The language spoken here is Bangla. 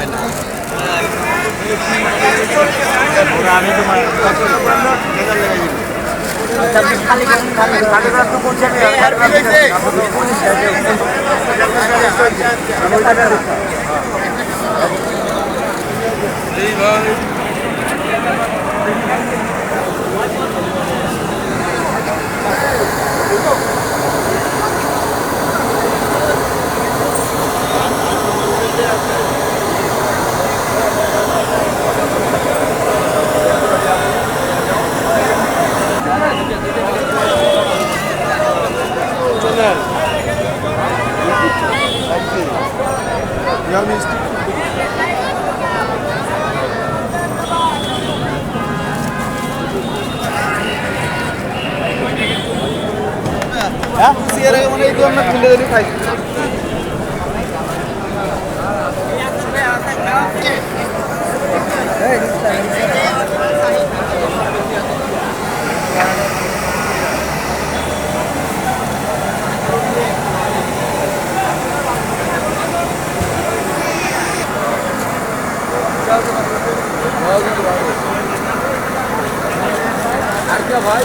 খালি না। আমি তোমার করছে হ্যাঁ সিয়ার আগে মানে এই আমরা তুলে দিলি খাই আর কে ভাই।